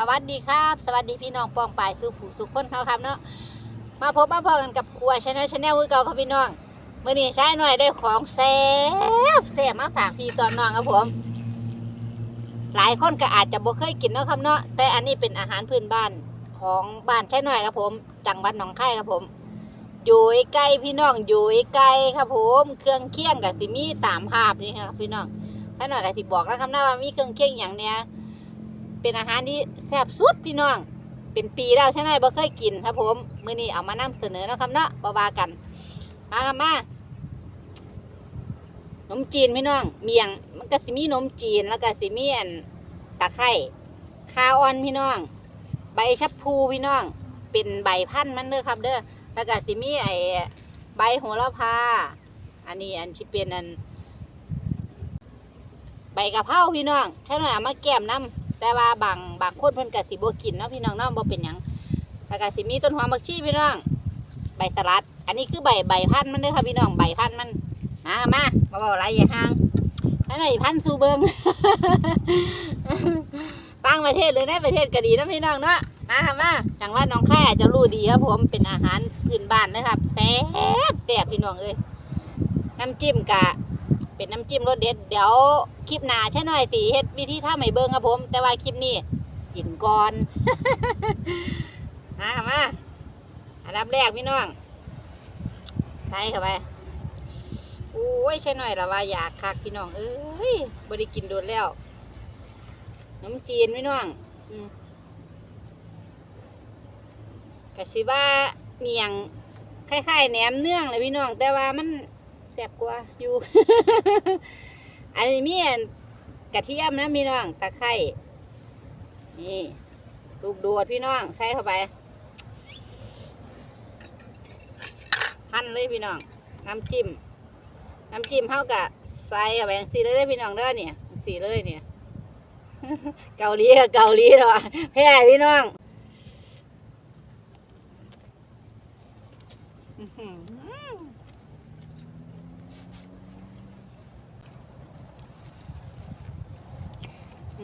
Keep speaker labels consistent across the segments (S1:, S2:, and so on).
S1: สวัสดีครับ สวัสดีพี่น้องปองปายสุผู้สุขคนเขาครับเนาะมาพบมาพอกันกับครัวชาแนลชาแนลคือเก่าครับพี่น้องเมื่อนี้ใช้หน่อยได้ของแซ่บแซ่บมาฝากพี่ตอนน้องครับผม หลายคนก็อาจจะบ่เคยกินเนาะครับเนาะแต่อันนี้เป็นอาหารพื้นบ้านของบ้านใช้หน่อยครับผมจังหวัดหนองคายครับผมอยู่ใกล้พี่น้องอยู่ใกล้ครับผม เครื่องเคียงกับสิมีตามภาพนี่ครับพี่น้องใช้หน่อยก็สิบอกแล้วครับนะว่ามีเครื่องเคียงอย่างเนี้ย เป็นอาหารที่แซ่บสุดพี่น้อง เป็นปีแล้วใช่ไหมบ่เคยกินครับผมมื้อนี้เอามานำเสนอนะครับเนาะบ่ว่ากัน มาครับมาขนมจีนพี่น้อง เมียงมันก็สิมีขนมจีนแล้วก็สิมีอันตะไคร้ข้าออนพี่น้อง ใบชะพูพี่น้อง เป็นใบพันธุ์มันเด้อครับเด้อแล้วก็สิมีไอ้ใบโหระพา อันนี้อันที่เป็นอัน ใบกะเพราพี่น้องใช่หน่อยเอามาแก้มน้ำ แต่ว่าบางบางคนเพิ่นก็สิบ่กินเนาะพี่น้องเนาะบ่เป็นหยังแล้วก็สิมีต้นหอมบักชีพี่น้อง ใบสลัด อันนี้คือใบใบพันธุ์มันเด้อค่ะพี่น้องใบพันธุ์มันมามามาบอกอะไรอย่าห่างอันไหนพันธุ์สูเบิงต่างประเทศเลยในประเทศก็ดีนะพี่น้องเนาะมาค่ะมาจังว่าน้องแค่จะรู้ดีครับผมเป็นอาหารพื้นบ้านนะครับแซ่บแซ่บพี่น้องเอ้ยน้ำจิ้มกะ เป็นน้ำจิ้มรสเด็ด เดี๋ยวคลิปหน้าใช่หน่อยสีเฮ็ดวิธีท่าไม่เบิ้งครับผม แต่ว่าคลิปนี้กินก่อนมามาอันดับแรกพี่น้องใส่เข้าไปโอ้ยใช่หน่อยละว่าอยากคักพี่น้องเอ้ยบริกินโดนแล้วน้ำจีนพี่น้องอกะสิว่าเมียงคล้ายๆแหนมเนื่องเลยพี่น้อง แต่ว่ามัน แซ่บกว่าอยู่ อันนี้มีอันกระเทียมนะพี่น้องตะไคร้นี่ลูกโดดพี่น้องใส่เข้าไป พันเลยพี่น้อง น้ำจิ้ม น้ำจิ้มเท่ากับใส่เข้าไปอย่างสีเลยเด้พี่น้องเด้อเนี่ยสีเลยเนี่ย เกาหลีกับเกาหลีเหรอแพ้พี่น้องอื้อหือ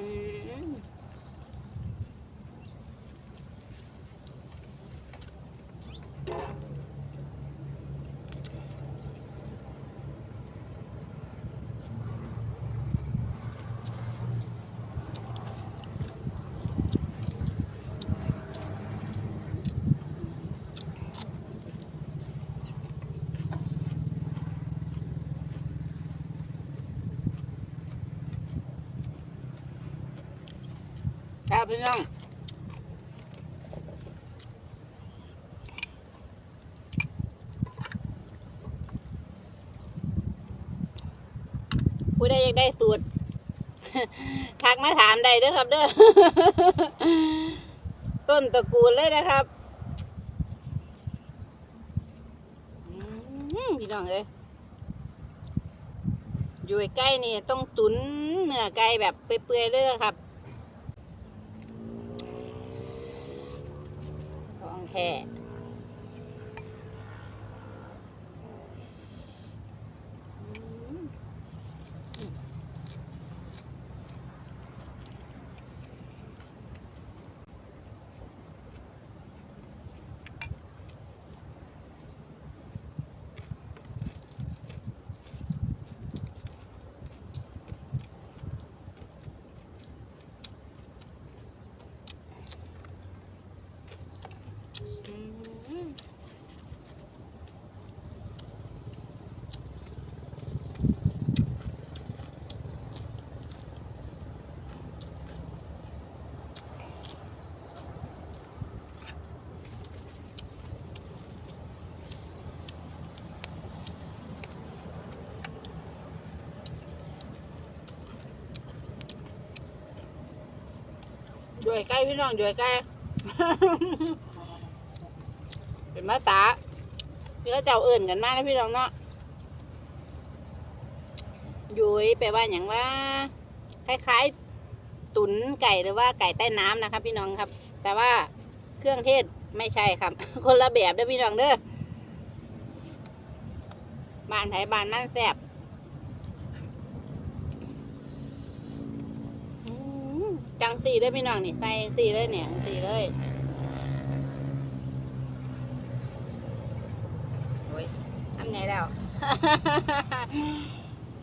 S1: อืม พี่น้องผู้ใดอยากได้สูตรทักมาถามได้เด้อครับเด้อต้นตระกูลเลยนะครับพี่น้องเอ้ยอยู่ใกล้นี่ต้องตุนเนื้อไก่แบบเปื่อยๆเลยนะครับ ของแท้อืมอืม อยู่ใกล้พี่น้องอยู่ใกล้ เป็นภาษาพี่ก็เจ้าเอื่นกันมากนะพี่น้องเนาะยุยแปลว่าอย่างว่า คล้ายๆ ตุ๋นไก่หรือว่าไก่ใต้น้ำนะครับ พี่น้องครับ แต่ว่าเครื่องเทศไม่ใช่ครับ คนละแบบเด้อพี่น้องเด้อบ้านไทยบ้านมันแซ่บอืม จังสี่เลยพี่น้องนี่ใส่สี่เลยเนี่ยสี่เลยโอ้ยทำไงแล้ว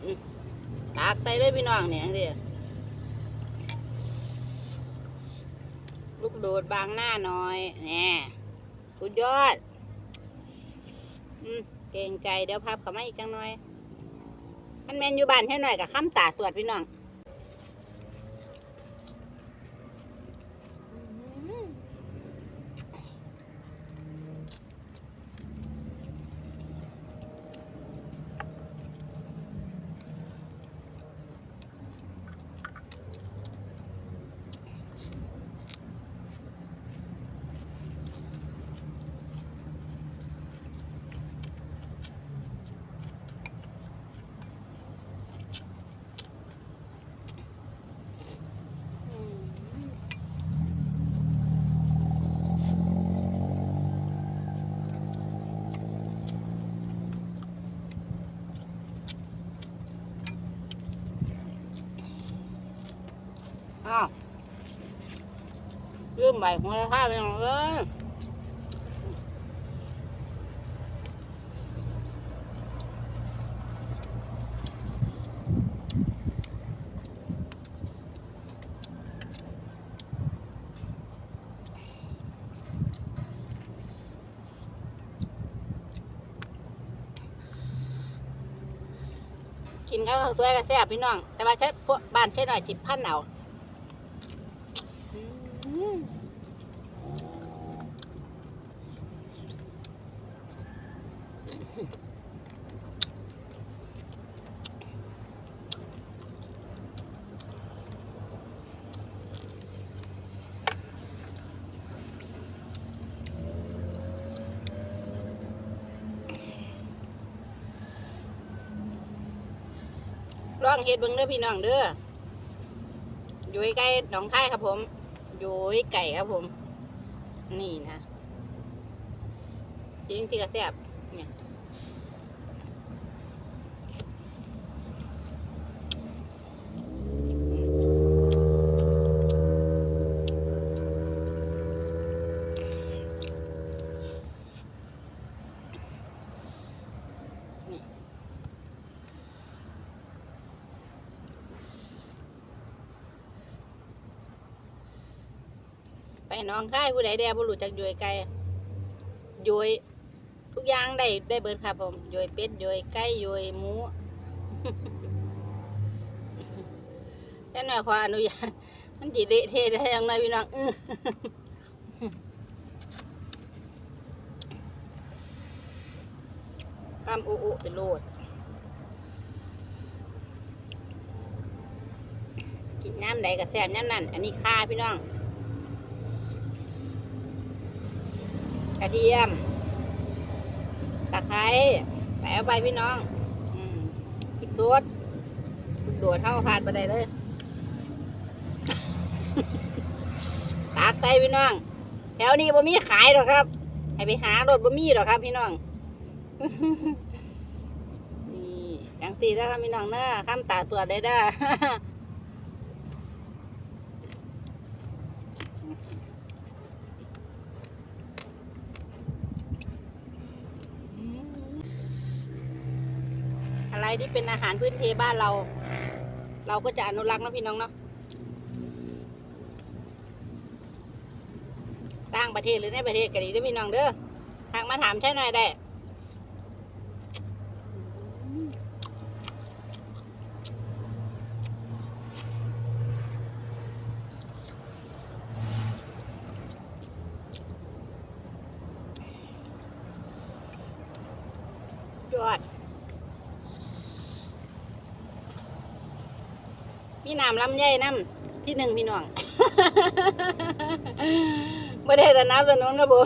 S1: อืมตักใส่เลยพี่น้องเนี่ยสิลูกโดดบางหน้าหน่อยแหน่สุดยอด อืมเก่งใจเดี๋ยวพับเขามาอีกจังหน่อย มันแมนอยู่บ้านแค่หน่อยกับข้ามตาสวดพี่น้อง อ้าวลืมใบหัวละท่าไปหน่อยเอ้ยกินข้าวสวยกับแซ่บพี่น้อง แต่ว่าใช้พวกบ้านใช้หน่อยจิบพันเอา อืม ลองเฮ็ดเบิ่งเด้อพี่น้องเด้ออยู่ใกล้หนองคายครับผม อยู่ไก่ครับผม นี่นะจริงที่กระแซบเนี่ย น้องค่ายผู้ใดแดบ่รู้จักโยยไก่โยยทุกอย่างได้ได้เบิดครับผมโยยเป็ดโยยไก่โยยหมูแต่หน่อยขออนุญาตมันจีเละเทะได้ยังไงพี่น้องอื้อข้ามอุอุเป็นโลดกินน้ำใดกับแซ่บน้ำนั่น อันนี้ค่าพี่น้อง กระเทียมตะไคร้ใส่เอาไปพี่น้องอพริกสดลูกโดเท่าผ่านไปได้เลย ตากไปพี่น้อง แถวนี้บ่มีขายหรอกครับ ให้ไปหารถบ่มีหรอกครับ พี่น้อง นี่จังตีแล้วครับพี่น้องเนอะข้ามตาตัวได้ได้ ที่เป็นอาหารพื้นเพบ้านเรา เราก็จะอนุรักษ์นะพี่น้องเนาะต่างประเทศหรือในประเทศก็ดีด้พี่น้องเด้อทางมาถามใช่หน่อยได้ยอด มีน้ำลำไยน้ำที่หนึ่งพี่น้องไม่ได้แต่น้ำสนุนครับผม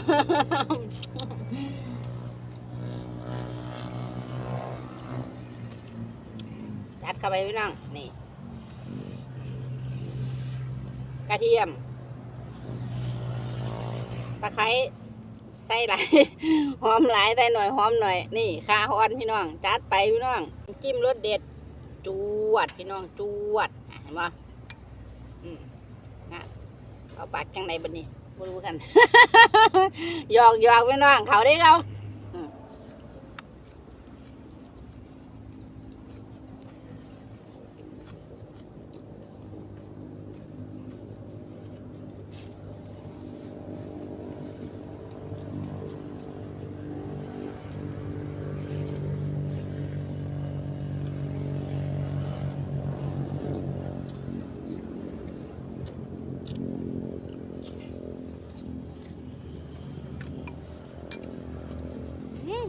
S1: จัดเข้าไปพี่น้องนี่ กระเทียม ตะไคร้ใส่หลายหอมหลายใส่หน่อยหอมหน่อย นี่ขาฮอนพี่น้อง จัดไปพี่น้อง จิ้มรสเด็ด จวดพี่น้องจวดเห็นบ่อืมนะเอาปากจังไหนบัดนี้บ่รู้กันหยอกหยอกพี่น้องเขาได้เขาอืมอืม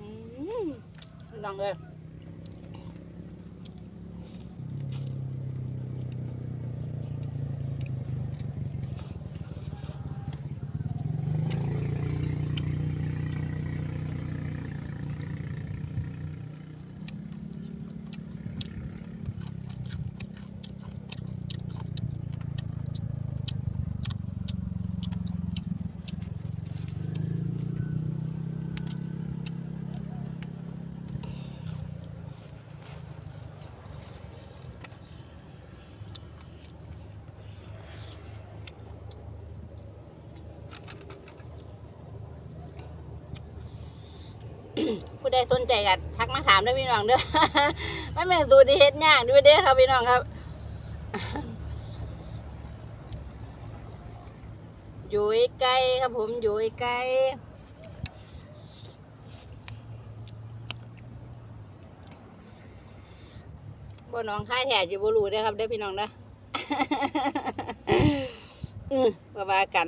S1: อืมพี่น้อง เลย ผู้ใดสนใจกันทักมาถามได้พี่น้องเด้อไม่แม่นสูตรที่เฮ็ดยากด้วยเด้อครับพี่น้องครับ อยู่ไกล้ครับผมอยู่ไกล้บ่น้องค่ายแถจิบ่รู้เด้ครับเด้พี่น้องเด้ออือว่าว่ากัน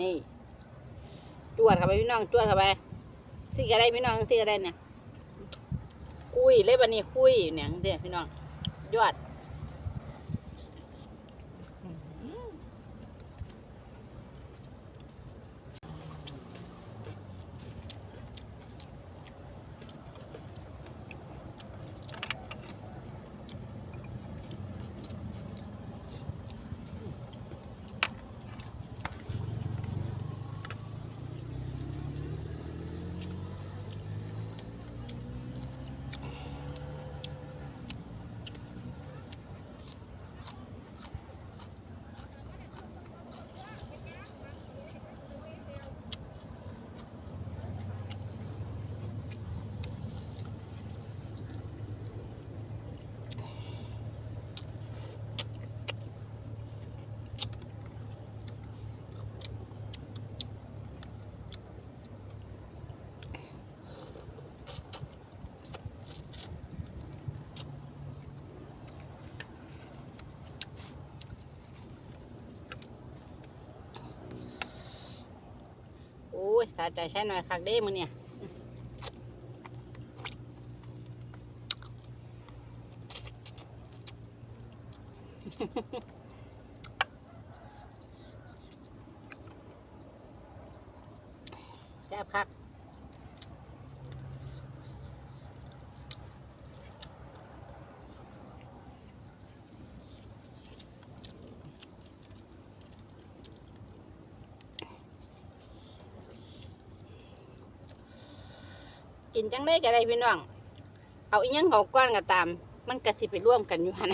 S1: นี่ จวดเข้าไปพี่น้อง จวดเข้าไป สิกระไดพี่น้องสิกระไดเนี่ย คุยเลยบันนี้คุยเนี่ยเดี๋ยพี่น้องยอด โอ้ยสา ใจใช้หน่อยคักเด้มือเนี่ย แซ่บคัก กินจังได้ก็ได้พี่น้อง เอาอีหยังเขาก้อนก็ตาม มันก็สิไปร่วมกันอยู่หัน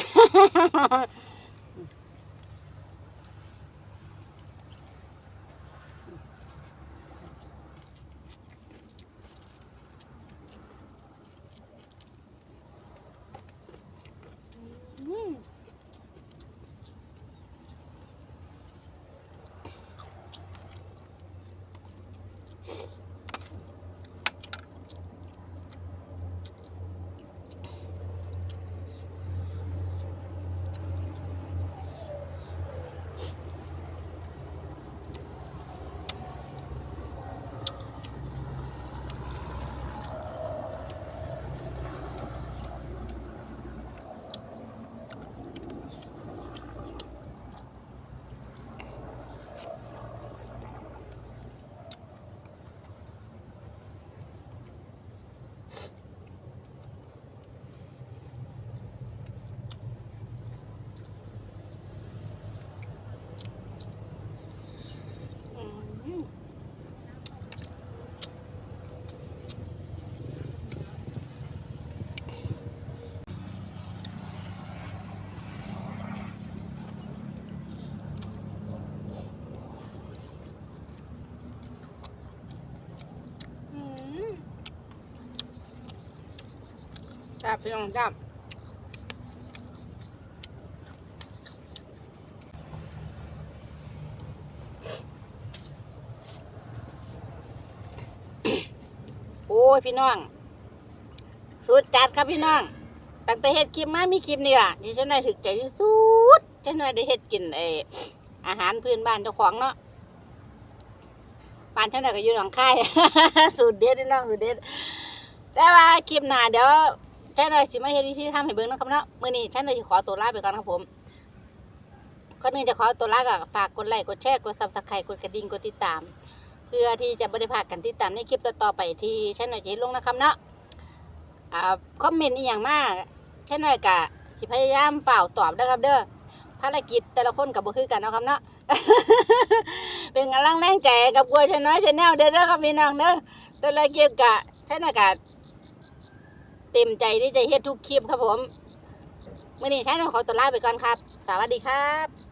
S1: พี่น้องจับโอ้ยพี่น้อง สุดจัดครับพี่น้อง ตั้งแต่เฮ็ดคลิปมามีคลิปนี่ล่ะที่ฉันได้ถึกใจที่สุดฉันได้เฮ็ดกินเออาหารพื้นบ้านเจ้าของเนาะบ้านฉันน่ะก็อยู่หนองคาย สูตรเด็ดพี่น้องสูตรเด็ดแต่ว่าคลิปหน้าเดี๋ยว ฉันเลยสิมาเฮ็ดวิธีทำให้เบิ่งนะครับเนาะมื้อนี้ฉันเลยขอตัวลาไปก่อนครับผมก่อนอื่นจะขอตัวลาก็ฝากกดไลค์กดแชร์กด Subscribe กดกระดิ่งกดติดตาม เพื่อที่จะบริพาดกันติดตามในคลิปต่อๆไปที่ช่นหน่อยจะลงนะครับเนาะอ่าคอมเมนต์อีกอย่างมากช่นหน่อยกะสิพยายามฝ่าวตอบเด้ครับเด้อภารกิจแต่ละคนกับบ่คือกันเนาะครับเนาะเป็นกำลังแรงใจกับกัวช่นน้อยชแนลเด้อครับพี่น้องเด้อแต่ละคลิปกะช่นหน่อยกะ เต็มใจที่จะเฮ็ดทุกคลิปครับผมเมื่อนี้ใช้ต้องขอตัวลาไปก่อนครับ สวัสดีครับ